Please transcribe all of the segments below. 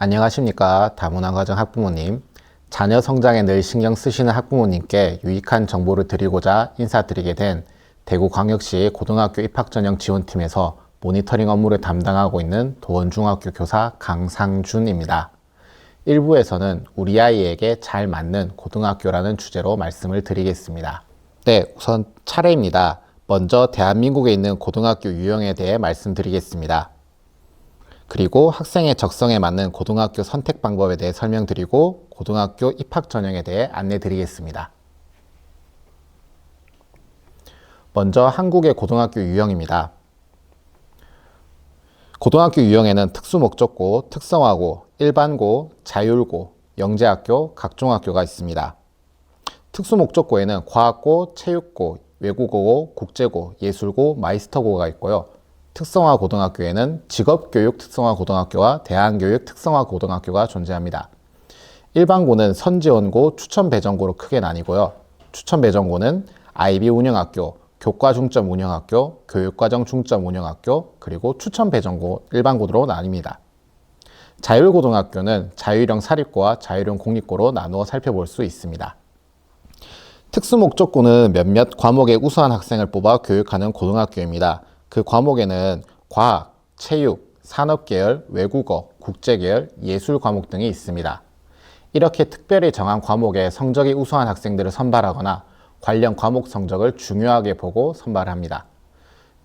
안녕하십니까 다문화가정 학부모님 자녀 성장에 늘 신경 쓰시는 학부모님께 유익한 정보를 드리고자 인사드리게 된 대구광역시 고등학교 입학전형 지원팀에서 모니터링 업무를 담당하고 있는 도원중학교 교사 강상준입니다. 1부에서는 우리 아이에게 잘 맞는 고등학교라는 주제로 말씀을 드리겠습니다. 네, 우선 차례입니다. 먼저 대한민국에 있는 고등학교 유형에 대해 말씀드리겠습니다. 그리고 학생의 적성에 맞는 고등학교 선택 방법에 대해 설명드리고 고등학교 입학 전형에 대해 안내 드리겠습니다. 먼저 한국의 고등학교 유형입니다. 고등학교 유형에는 특수 목적고, 특성화고, 일반고, 자율고, 영재학교, 각종 학교가 있습니다. 특수 목적고에는 과학고, 체육고, 외국어고, 국제고, 예술고, 마이스터고가 있고요. 특성화 고등학교에는 직업교육 특성화 고등학교와 대안교육 특성화 고등학교가 존재합니다. 일반고는 선지원고, 추천배정고로 크게 나뉘고요. 추천배정고는 IB 운영학교, 교과 중점 운영학교, 교육과정 중점 운영학교, 그리고 추천배정고 일반고로 나뉩니다. 자율고등학교는 자율형 사립고와 자율형 공립고로 나누어 살펴볼 수 있습니다. 특수목적고는 몇몇 과목에 우수한 학생을 뽑아 교육하는 고등학교입니다. 그 과목에는 과학, 체육, 산업계열, 외국어, 국제계열, 예술 과목 등이 있습니다. 이렇게 특별히 정한 과목에 성적이 우수한 학생들을 선발하거나 관련 과목 성적을 중요하게 보고 선발합니다.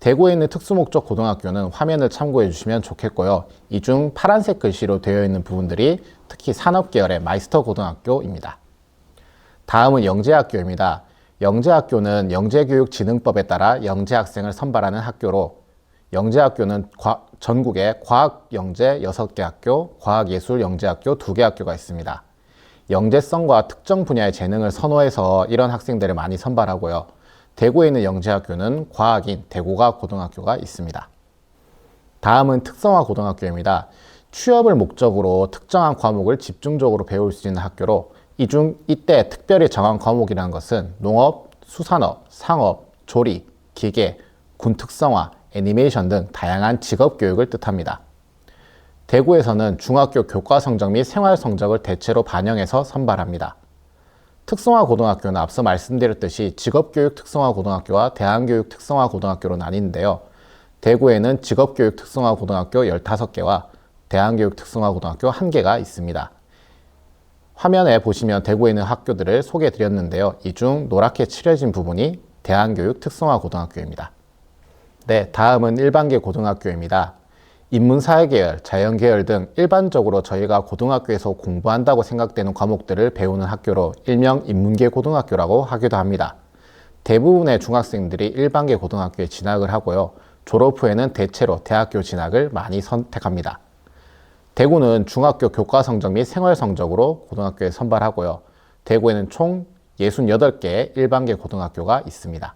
대구에 있는 특수목적 고등학교는 화면을 참고해 주시면 좋겠고요. 이 중 파란색 글씨로 되어 있는 부분들이 특히 산업계열의 마이스터 고등학교입니다. 다음은 영재학교입니다. 영재학교는 영재교육진흥법에 따라 영재학생을 선발하는 학교로 영재학교는 과, 전국에 과학영재 6개 학교, 과학예술 영재학교 2개 학교가 있습니다. 영재성과 특정 분야의 재능을 선호해서 이런 학생들을 많이 선발하고요. 대구에 있는 영재학교는 과학인 대구가 고등학교가 있습니다. 다음은 특성화 고등학교입니다. 취업을 목적으로 특정한 과목을 집중적으로 배울 수 있는 학교로 이 중 이때 특별히 정한 과목이라는 것은 농업, 수산업, 상업, 조리, 기계, 군 특성화, 애니메이션 등 다양한 직업 교육을 뜻합니다. 대구에서는 중학교 교과 성적 및 생활 성적을 대체로 반영해서 선발합니다. 특성화 고등학교는 앞서 말씀드렸듯이 직업교육 특성화 고등학교와 대안교육 특성화 고등학교로 나뉘는데요. 대구에는 직업교육 특성화 고등학교 15개와 대안교육 특성화 고등학교 1개가 있습니다. 화면에 보시면 대구에 있는 학교들을 소개해 드렸는데요. 이 중 노랗게 칠해진 부분이 대한교육 특성화 고등학교입니다. 네, 다음은 일반계 고등학교입니다. 인문사회계열, 자연계열 등 일반적으로 저희가 고등학교에서 공부한다고 생각되는 과목들을 배우는 학교로 일명 인문계 고등학교라고 하기도 합니다. 대부분의 중학생들이 일반계 고등학교에 진학을 하고요. 졸업 후에는 대체로 대학교 진학을 많이 선택합니다. 대구는 중학교 교과 성적 및 생활 성적으로 고등학교에 선발하고요. 대구에는 총 68개의 일반계 고등학교가 있습니다.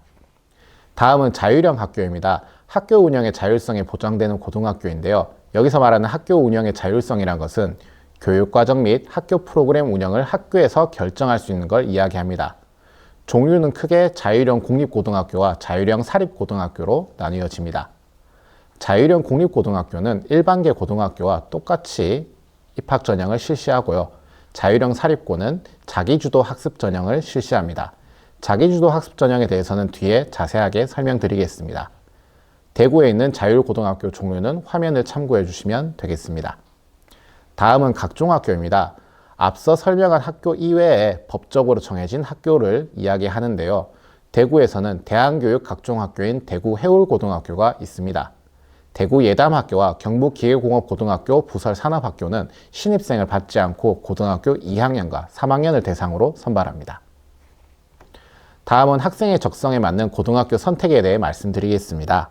다음은 자율형 학교입니다. 학교 운영의 자율성이 보장되는 고등학교인데요. 여기서 말하는 학교 운영의 자율성이란 것은 교육과정 및 학교 프로그램 운영을 학교에서 결정할 수 있는 걸 이야기합니다. 종류는 크게 자율형 공립고등학교와 자율형 사립고등학교로 나뉘어집니다. 자율형 공립고등학교는 일반계 고등학교와 똑같이 입학 전형을 실시하고요. 자율형 사립고는 자기주도 학습 전형을 실시합니다. 자기주도 학습 전형에 대해서는 뒤에 자세하게 설명드리겠습니다. 대구에 있는 자율고등학교 종류는 화면을 참고해 주시면 되겠습니다. 다음은 각종 학교입니다. 앞서 설명한 학교 이외에 법적으로 정해진 학교를 이야기하는데요. 대구에서는 대한교육 각종 학교인 대구 해울고등학교가 있습니다. 대구 예담학교와 경북기계공업고등학교 부설산업학교는 신입생을 받지 않고 고등학교 2학년과 3학년을 대상으로 선발합니다. 다음은 학생의 적성에 맞는 고등학교 선택에 대해 말씀드리겠습니다.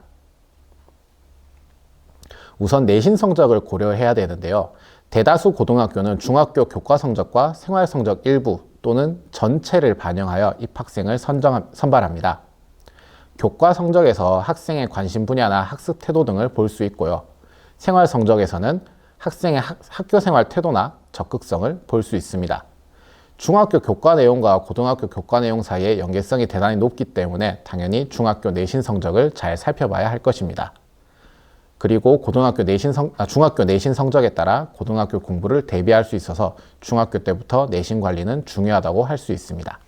우선 내신 성적을 고려해야 되는데요. 대다수 고등학교는 중학교 교과 성적과 생활 성적 일부 또는 전체를 반영하여 입학생을 선정, 선발합니다. 교과 성적에서 학생의 관심 분야나 학습 태도 등을 볼 수 있고요. 생활 성적에서는 학생의 학, 학교 생활 태도나 적극성을 볼 수 있습니다. 중학교 교과 내용과 고등학교 교과 내용 사이의 연계성이 대단히 높기 때문에 당연히 중학교 내신 성적을 잘 살펴봐야 할 것입니다. 그리고 고등학교 내신 성, 아, 중학교 내신 성적에 따라 고등학교 공부를 대비할 수 있어서 중학교 때부터 내신 관리는 중요하다고 할 수 있습니다.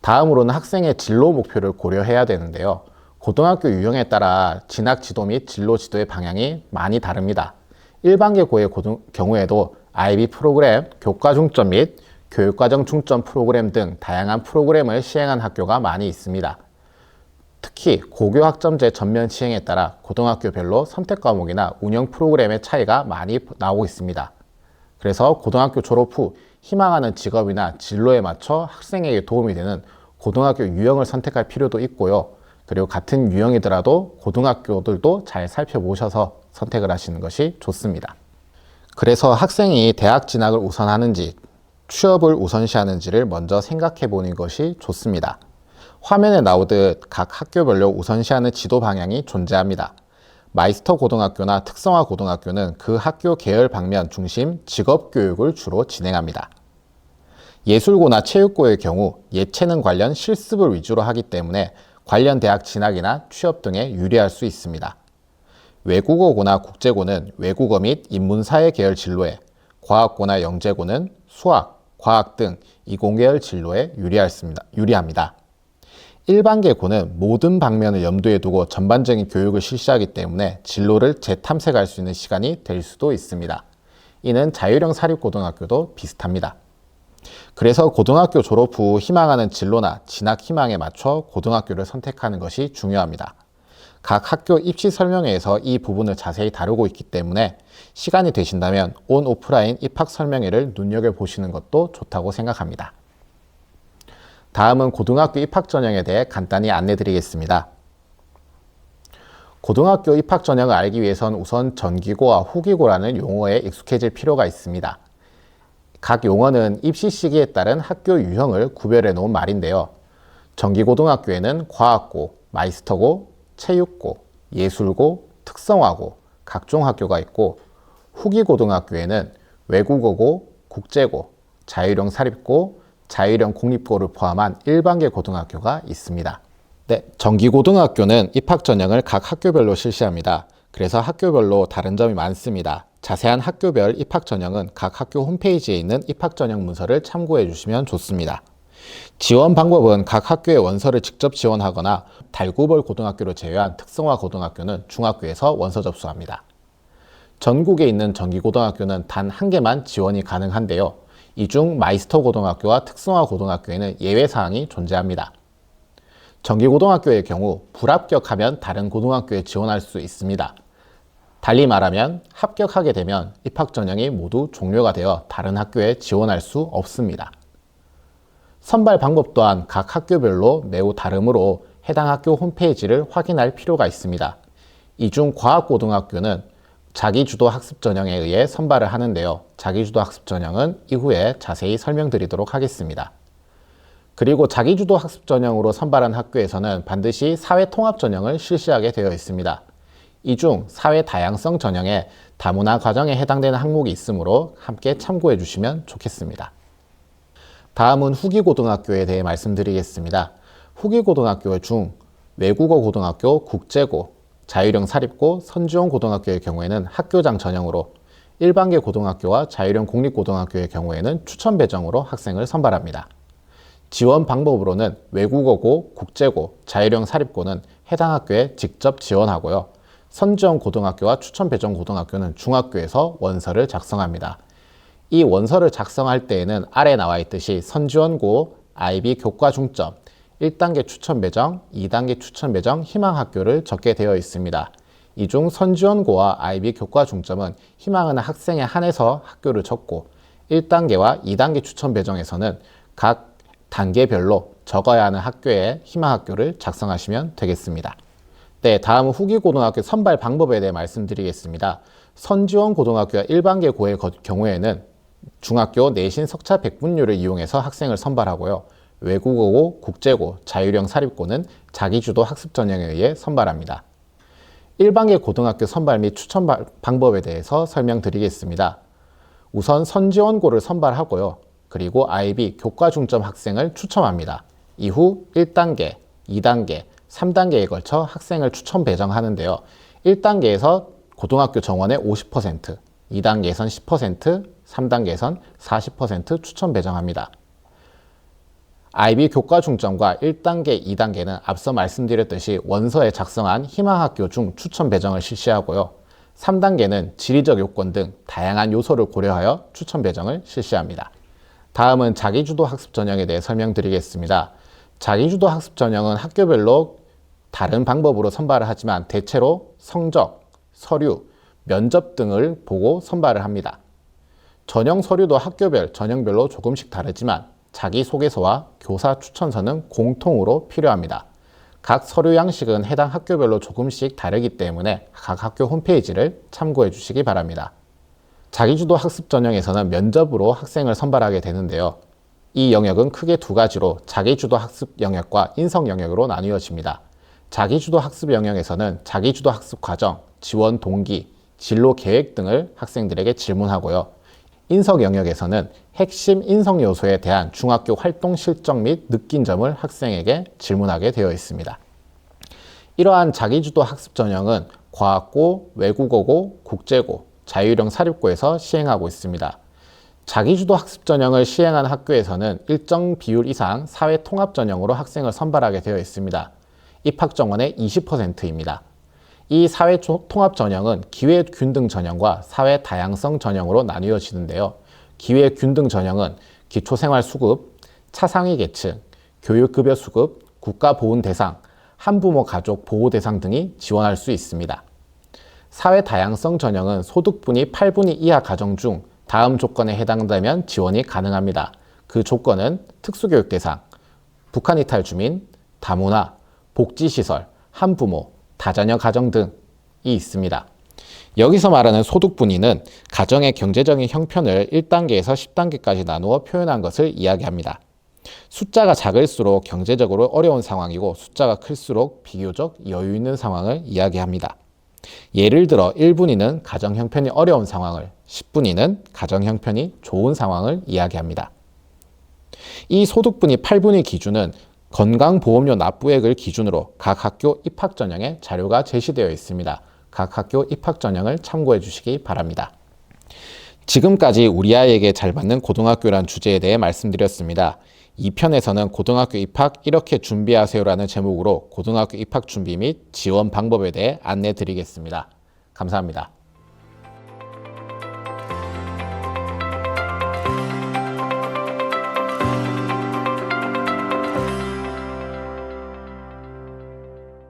다음으로는 학생의 진로 목표를 고려해야 되는데요. 고등학교 유형에 따라 진학 지도 및 진로 지도의 방향이 많이 다릅니다. 일반계 고의 고등, 경우에도 IB 프로그램, 교과 중점 및 교육과정 중점 프로그램 등 다양한 프로그램을 시행한 학교가 많이 있습니다. 특히 고교 학점제 전면 시행에 따라 고등학교별로 선택 과목이나 운영 프로그램의 차이가 많이 나오고 있습니다. 그래서 고등학교 졸업 후 희망하는 직업이나 진로에 맞춰 학생에게 도움이 되는 고등학교 유형을 선택할 필요도 있고요. 그리고 같은 유형이더라도 고등학교들도 잘 살펴보셔서 선택을 하시는 것이 좋습니다. 그래서 학생이 대학 진학을 우선하는지 취업을 우선시하는지를 먼저 생각해 보는 것이 좋습니다. 화면에 나오듯 각 학교별로 우선시하는 지도 방향이 존재합니다. 마이스터 고등학교나 특성화 고등학교는 그 학교 계열 방면 중심 직업 교육을 주로 진행합니다. 예술고나 체육고의 경우 예체능 관련 실습을 위주로 하기 때문에 관련 대학 진학이나 취업 등에 유리할 수 있습니다. 외국어고나 국제고는 외국어 및 인문사회 계열 진로에, 과학고나 영재고는 수학, 과학 등 이공계열 진로에 유리합니다. 일반계고는 모든 방면을 염두에 두고 전반적인 교육을 실시하기 때문에 진로를 재탐색할 수 있는 시간이 될 수도 있습니다. 이는 자율형 사립고등학교도 비슷합니다. 그래서 고등학교 졸업 후 희망하는 진로나 진학 희망에 맞춰 고등학교를 선택하는 것이 중요합니다. 각 학교 입시 설명회에서 이 부분을 자세히 다루고 있기 때문에 시간이 되신다면 온 오프라인 입학 설명회를 눈여겨보시는 것도 좋다고 생각합니다. 다음은 고등학교 입학 전형에 대해 간단히 안내 드리겠습니다. 고등학교 입학 전형을 알기 위해선 우선 전기고와 후기고라는 용어에 익숙해질 필요가 있습니다. 각 용어는 입시 시기에 따른 학교 유형을 구별해 놓은 말인데요. 전기고등학교에는 과학고, 마이스터고, 체육고, 예술고, 특성화고, 각종 학교가 있고 후기고등학교에는 외국어고, 국제고, 자율형 사립고, 자율형 공립고를 포함한 일반계 고등학교가 있습니다. 네, 정기고등학교는 입학 전형을 각 학교별로 실시합니다. 그래서 학교별로 다른 점이 많습니다. 자세한 학교별 입학 전형은 각 학교 홈페이지에 있는 입학 전형 문서를 참고해 주시면 좋습니다. 지원 방법은 각 학교의 원서를 직접 지원하거나 달구벌 고등학교를 제외한 특성화 고등학교는 중학교에서 원서 접수합니다. 전국에 있는 정기고등학교는 단 한 개만 지원이 가능한데요. 이 중 마이스터 고등학교와 특성화 고등학교에는 예외 사항이 존재합니다. 정기고등학교의 경우 불합격하면 다른 고등학교에 지원할 수 있습니다. 달리 말하면 합격하게 되면 입학 전형이 모두 종료가 되어 다른 학교에 지원할 수 없습니다. 선발 방법 또한 각 학교별로 매우 다르므로 해당 학교 홈페이지를 확인할 필요가 있습니다. 이중 과학고등학교는 자기주도 학습 전형에 의해 선발을 하는데요. 자기주도 학습 전형은 이후에 자세히 설명드리도록 하겠습니다. 그리고 자기주도 학습 전형으로 선발한 학교에서는 반드시 사회 통합 전형을 실시하게 되어 있습니다. 이 중 사회 다양성 전형에 다문화 과정에 해당되는 항목이 있으므로 함께 참고해 주시면 좋겠습니다. 다음은 후기 고등학교에 대해 말씀드리겠습니다. 후기 고등학교 중 외국어 고등학교, 국제고, 자율형 사립고, 선지원 고등학교의 경우에는 학교장 전형으로 일반계 고등학교와 자율형 공립고등학교의 경우에는 추천 배정으로 학생을 선발합니다. 지원 방법으로는 외국어고, 국제고, 자율형 사립고는 해당 학교에 직접 지원하고요. 선지원 고등학교와 추천 배정 고등학교는 중학교에서 원서를 작성합니다. 이 원서를 작성할 때에는 아래 나와 있듯이 선지원고, IB 교과 중점, 1단계 추천 배정, 2단계 추천 배정, 희망 학교를 적게 되어 있습니다. 이 중 선지원고와 IB 교과 중점은 희망하는 학생에 한해서 학교를 적고 1단계와 2단계 추천 배정에서는 각 단계별로 적어야 하는 학교에 희망 학교를 작성하시면 되겠습니다. 네, 다음은 후기 고등학교 선발 방법에 대해 말씀드리겠습니다. 선지원 고등학교와 일반계 고의 경우에는 중학교 내신 석차 백분율을 이용해서 학생을 선발하고요. 외국어고, 국제고, 자율형 사립고는 자기주도 학습 전형에 의해 선발합니다. 일반계 고등학교 선발 및 추천 방법에 대해서 설명드리겠습니다. 우선 선지원고를 선발하고요. 그리고 IB 교과 중점 학생을 추첨합니다. 이후 1단계, 2단계, 3단계에 걸쳐 학생을 추천 배정하는데요. 1단계에서 고등학교 정원의 50%, 2단계에선 10%, 3단계에선 40% 추천 배정합니다. IB 교과 중점과 1단계, 2단계는 앞서 말씀드렸듯이 원서에 작성한 희망학교 중 추천 배정을 실시하고요. 3단계는 지리적 요건 등 다양한 요소를 고려하여 추천 배정을 실시합니다. 다음은 자기주도 학습 전형에 대해 설명드리겠습니다. 자기주도 학습 전형은 학교별로 다른 방법으로 선발을 하지만 대체로 성적, 서류, 면접 등을 보고 선발을 합니다. 전형 서류도 학교별, 전형별로 조금씩 다르지만 자기소개서와 교사 추천서는 공통으로 필요합니다. 각 서류 양식은 해당 학교별로 조금씩 다르기 때문에 각 학교 홈페이지를 참고해 주시기 바랍니다. 자기주도 학습 전형에서는 면접으로 학생을 선발하게 되는데요. 이 영역은 크게 두 가지로 자기주도 학습 영역과 인성 영역으로 나뉘어집니다. 자기주도 학습 영역에서는 자기주도 학습 과정, 지원 동기, 진로 계획 등을 학생들에게 질문하고요. 인성 영역에서는 핵심 인성 요소에 대한 중학교 활동 실적 및 느낀 점을 학생에게 질문하게 되어 있습니다. 이러한 자기주도 학습 전형은 과학고, 외국어고, 국제고, 자유형 사립고에서 시행하고 있습니다. 자기주도 학습 전형을 시행한 학교에서는 일정 비율 이상 사회 통합 전형으로 학생을 선발하게 되어 있습니다. 입학 정원의 20%입니다. 이 사회 통합 전형은 기회 균등 전형과 사회 다양성 전형으로 나뉘어지는데요. 기회 균등 전형은 기초생활 수급, 차상위 계층, 교육급여 수급, 국가보훈 대상, 한부모 가족 보호 대상 등이 지원할 수 있습니다. 사회 다양성 전형은 소득분이 8분위 이하 가정 중 다음 조건에 해당되면 지원이 가능합니다. 그 조건은 특수교육 대상, 북한 이탈 주민, 다문화, 복지시설, 한부모, 다자녀 가정 등이 있습니다. 여기서 말하는 소득분위는 가정의 경제적인 형편을 1단계에서 10단계까지 나누어 표현한 것을 이야기합니다. 숫자가 작을수록 경제적으로 어려운 상황이고 숫자가 클수록 비교적 여유 있는 상황을 이야기합니다. 예를 들어 1분위는 가정 형편이 어려운 상황을, 10분위는 가정 형편이 좋은 상황을 이야기합니다. 이 소득분위 8분위 기준은 건강보험료 납부액을 기준으로 각 학교 입학 전형에 자료가 제시되어 있습니다. 각 학교 입학 전형을 참고해 주시기 바랍니다. 지금까지 우리 아이에게 잘 맞는 고등학교란 주제에 대해 말씀드렸습니다. 2편에서는 고등학교 입학 이렇게 준비하세요라는 제목으로 고등학교 입학 준비 및 지원 방법에 대해 안내 드리겠습니다. 감사합니다.